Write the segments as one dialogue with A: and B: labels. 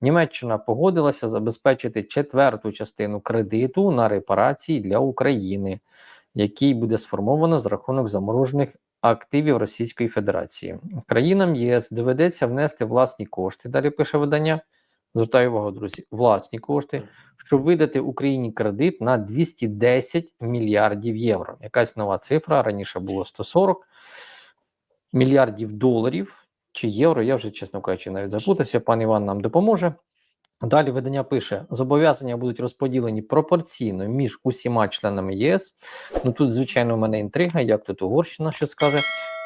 A: Німеччина погодилася забезпечити четверту частину кредиту на репарації для України, який буде сформовано за рахунок заморожених активів Російської Федерації. Країнам ЄС доведеться внести власні кошти. Далі пише видання. Звертаю увагу, друзі, власні кошти, щоб видати Україні кредит на 210 мільярдів євро. Якась нова цифра раніше було 140 мільярдів доларів чи євро. Я вже, чесно кажучи, навіть запутався. Пан Іван нам допоможе. Далі видання пише: зобов'язання будуть розподілені пропорційно між усіма членами ЄС. Ну тут, звичайно, у мене інтрига, як тут Угорщина що скаже.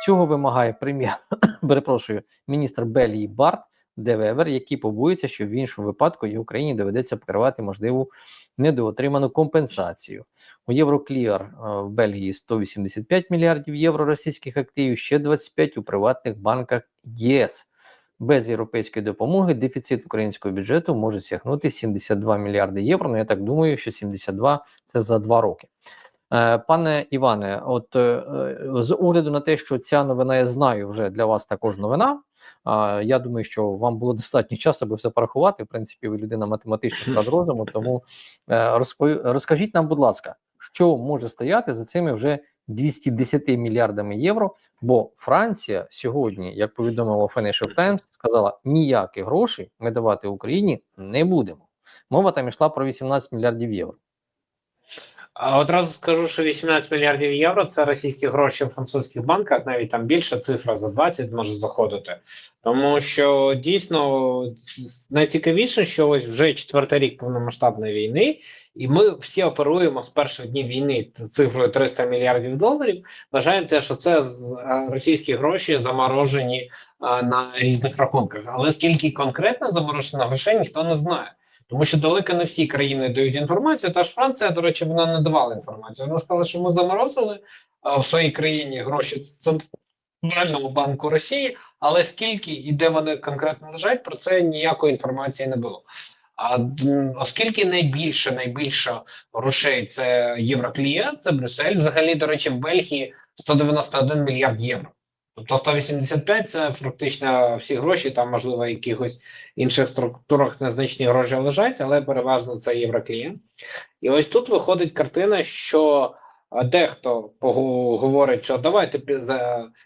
A: Цього вимагає прем'єр, перепрошую, міністр Белії Барт Девевер, який побоюється, що в іншому випадку і Україні доведеться покривати можливу недоотриману компенсацію. У Єврокліар е, в Бельгії 185 мільярдів євро російських активів, ще 25 у приватних банках ЄС. Без європейської допомоги дефіцит українського бюджету може сягнути 72 мільярди євро. Ну я так думаю, що 72 – це за два роки. Е, Пане Іване, от е, з огляду на те, що ця новина я знаю, вже для вас також новина. А я думаю, що вам було достатньо часу, аби все порахувати. В принципі, ви людина математична склад розуму. Тому е, розпов... розкажіть нам, будь ласка, що може стояти за цими вже 210 мільярдами євро? Бо Франція сьогодні, як повідомила Financial Times, сказала, ніяких грошей ми давати Україні не будемо. Мова там йшла про 18 мільярдів євро.
B: Одразу скажу, що 18 мільярдів євро це російські гроші в французьких банках, навіть там більша цифра за 20 може заходити. Тому що дійсно найцікавіше, що ось вже четвертий рік повномасштабної війни, і ми всі оперуємо з перших днів війни цифрою 300 мільярдів доларів. Вважаємо те, що це російські гроші заморожені на різних рахунках. Але скільки конкретно заморожено грошей, ніхто не знає. Тому що далеко не всі країни дають інформацію. Та ж Франція, до речі, вона не давала інформацію. Вона сказала, що ми заморозили в своїй країні гроші Центрального банку Росії, але скільки і де вони конкретно лежать, про це ніякої інформації не було. А оскільки найбільше найбільше грошей це Євроклія, це Брюссель. Взагалі, до речі, в Бельгії 191 мільярд євро. Тобто 185 це фактично всі гроші, там, можливо, якихось інших структурах незначні гроші лежать, але переважно це євроклієнт. І ось тут виходить картина, що дехто говорить, що давайте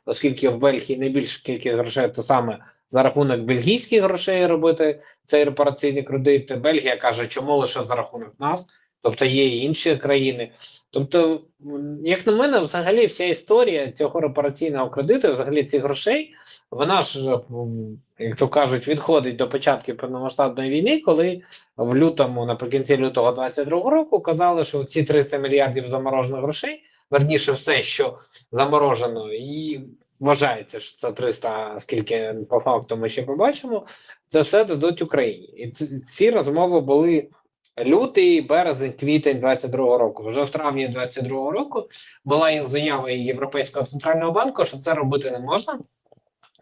B: оскільки в Бельгії найбільша кількість грошей, то саме за рахунок бельгійських грошей робити цей репараційний кредит. Бельгія каже, чому лише за рахунок нас. Тобто є і інші країни. Тобто, як на мене, взагалі вся історія цього репараційного кредиту, взагалі цих грошей, вона ж, як то кажуть, відходить до початку повномасштабної війни, коли в лютому, наприкінці лютого 22 року, казали, що ці 300 мільярдів заморожених грошей, верніше все, що заморожено, і вважається, що це 300, скільки по факту ми ще побачимо, це все дадуть Україні. І ці розмови були лютий, березень, квітень 22-го року. Вже в травні 22-го року була заява Європейського центрального банку, що це робити не можна.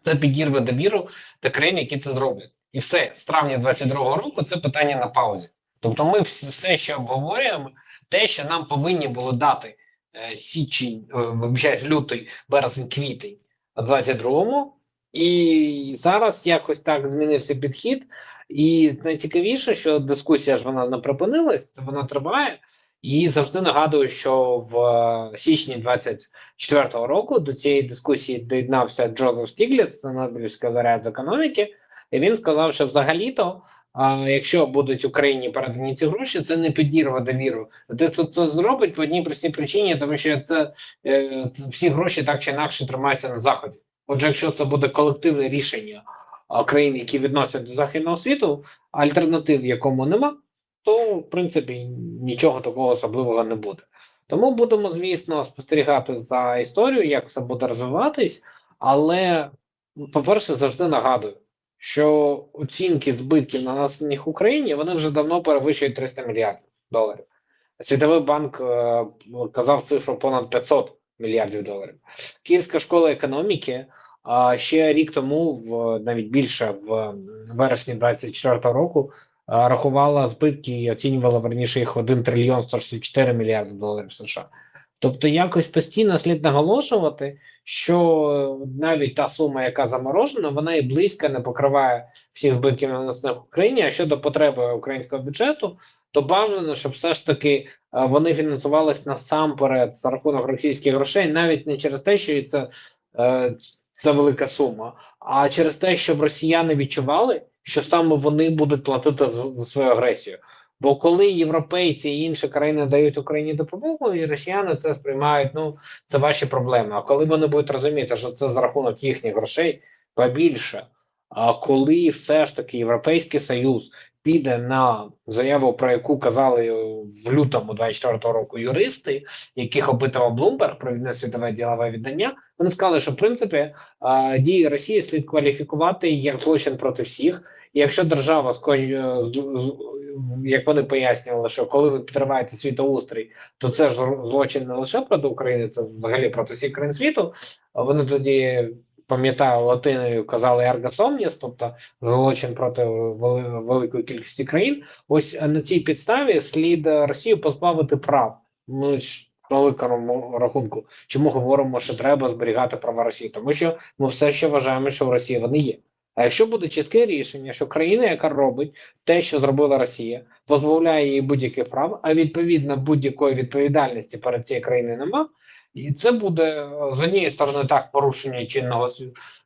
B: Це підірве довіру та країн, які це зроблять, і все з травня 22-го року. Це питання на паузі. Тобто, ми все, що обговорюємо, те, що нам повинні було дати е, січень, е, лютий, березень, квітень, 22-му, і зараз якось так змінився підхід. І найцікавіше, що дискусія ж вона не припинилась, вона триває. І завжди нагадую, що в е, січні 24-го року до цієї дискусії доєднався Джозеф Стігліц, Нобелівська заряд з економіки, і він сказав, що взагалі-то, якщо будуть Україні передані ці гроші, це не підірве довіру. Де це, це зробить по одній простій причині, тому що це е, всі гроші так чи інакше тримаються на заході. Отже, якщо це буде колективне рішення країн, які відносять до західного світу, альтернатив якому нема, то в принципі нічого такого особливого не буде. Тому будемо, звісно, спостерігати за історією, як все буде розвиватись, але, по-перше, завжди нагадую, що оцінки збитків на населених Україні вони вже давно перевищують 300 мільярдів доларів. Світовий банк е казав цифру понад 500 мільярдів доларів. Київська школа економіки. А ще рік тому, в навіть більше в вересні 24 року, рахувала збитки і оцінювала верніше їх в 1 трильйон 164 мільярди доларів США. Тобто, якось постійно слід наголошувати, що навіть та сума, яка заморожена, вона і близько не покриває всіх збитків нанесених Україні. А щодо потреби українського бюджету, то бажано, щоб все ж таки е, вони фінансувались насамперед за рахунок російських грошей, навіть не через те, що це, це велика сума, а через те, щоб росіяни відчували, що саме вони будуть платити за, за свою агресію. Бо коли європейці і інші країни дають Україні допомогу, і росіяни це сприймають, ну це ваші проблеми. А коли вони будуть розуміти, що це за рахунок їхніх грошей, побільше. А коли все ж таки Європейський Союз піде на заяву, про яку казали в лютому 24-го року юристи, яких опитував Блумберг, провідне світове ділове віддання, вони сказали, що в принципі дії Росії слід кваліфікувати як злочин проти всіх. І якщо держава скоє, як вони пояснювали, що коли ви підриваєте світоустрій, то це ж злочин не лише проти України, це взагалі проти всіх країн світу. Вони тоді пам'ятаю латиною казали «erga тобто злочин проти великої кількості країн. Ось на цій підставі слід Росію позбавити прав. Ми ж великому рахунку, чому говоримо, що треба зберігати права Росії, тому що ми все ще вважаємо, що в Росії вони є. А якщо буде чітке рішення, що країна, яка робить те, що зробила Росія, позбавляє її будь-яких прав, а відповідно будь-якої відповідальності перед цією країною нема, і це буде е, з однієї сторони так порушення чинного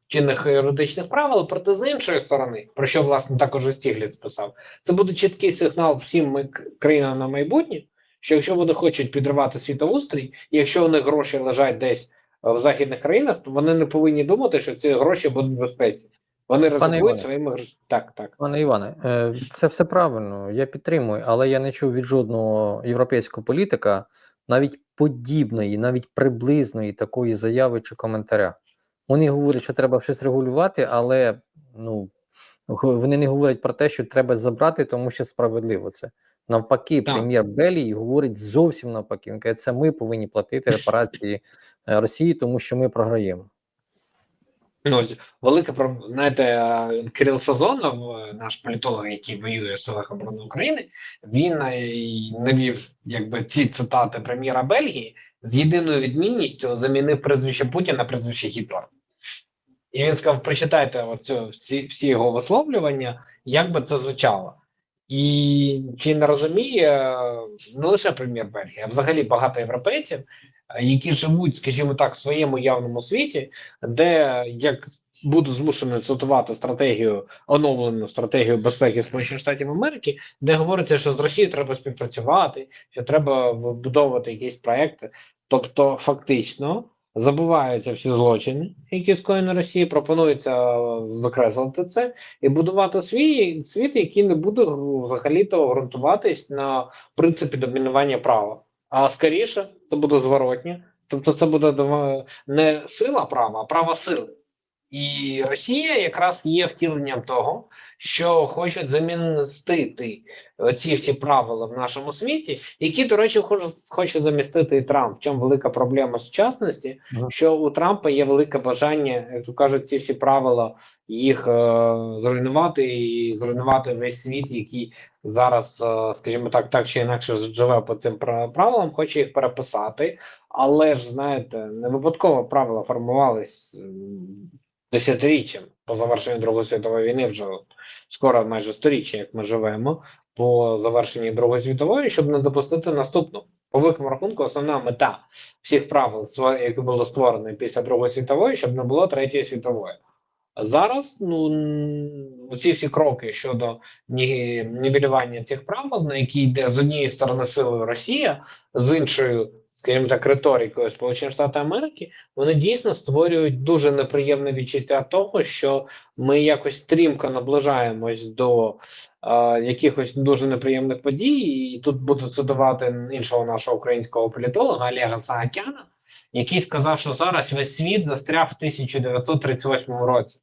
B: чинних юридичних правил, проте з іншої сторони, про що власне також Стігліц писав, це буде чіткий сигнал всім ми- країнам на майбутнє, що якщо вони хочуть підривати світоустрій, і якщо у них гроші лежать десь е, в західних країнах, то вони не повинні думати, що ці гроші будуть в безпеці. Вони ризикують своїми грошима. Так, так.
A: Пане Іване, е, це все правильно, я підтримую, але я не чув від жодного європейського політика навіть подібної, навіть приблизної такої заяви чи коментаря. Вони говорять, що треба щось регулювати, але ну вони не говорять про те, що треба забрати, тому що справедливо це. Навпаки,
B: Так.
A: прем'єр Белій говорить зовсім навпаки. Він каже, це ми повинні платити репарації е, Росії, тому що ми програємо.
B: Ну, ось велика знаєте, Кирил Сазонов, е, наш політолог, який воює в силах оборони України, він е, навів якби ці цитати прем'єра Бельгії з єдиною відмінністю замінив прізвище Путіна на прізвище Гітлер. І він сказав: прочитайте оцю всі, всі його висловлювання, як би це звучало. І чи не розуміє не лише прем'єр Бельгії, а взагалі багато європейців, які живуть, скажімо так, в своєму явному світі, де як буду змушений цитувати стратегію оновлену стратегію безпеки Сполучених Штатів Америки, де говориться, що з Росією треба співпрацювати, що треба вибудовувати якісь проекти. Тобто, фактично забуваються всі злочини, які скоєні Росії, пропонується е, закреслити це і будувати свій світ, який не буде взагалі-то ґрунтуватись на принципі домінування права. А скоріше це буде зворотнє. Тобто, це буде не сила права, а права сили. І Росія якраз є втіленням того, що хочуть замістити ці всі правила в нашому світі, які, до речі, хоче, замістити і Трамп. В чому велика проблема сучасності? Що у Трампа є велике бажання, як то кажуть, ці всі правила їх е, зруйнувати і зруйнувати весь світ, який зараз, е, скажімо так, так чи інакше живе по цим пра- правилам, хоче їх переписати. Але ж знаєте, не випадково правила формувались десятиріччям по завершенню Другої світової війни, вже скоро майже сторіччя, як ми живемо, по завершенні Другої світової, щоб не допустити наступну. По великому рахунку, основна мета всіх правил, які були створені після Другої світової, щоб не було третьої світової. Зараз ну ці всі кроки щодо нівелювання цих правил, на які йде з однієї сторони силою Росія, з іншою, скажімо так, риторикою Сполучені Штати Америки, вони дійсно створюють дуже неприємне відчуття того, що ми якось стрімко наближаємось до е, якихось дуже неприємних подій. І тут буду цитувати іншого нашого українського політолога Олега Саакяна, який сказав, що зараз весь світ застряг в 1938 році.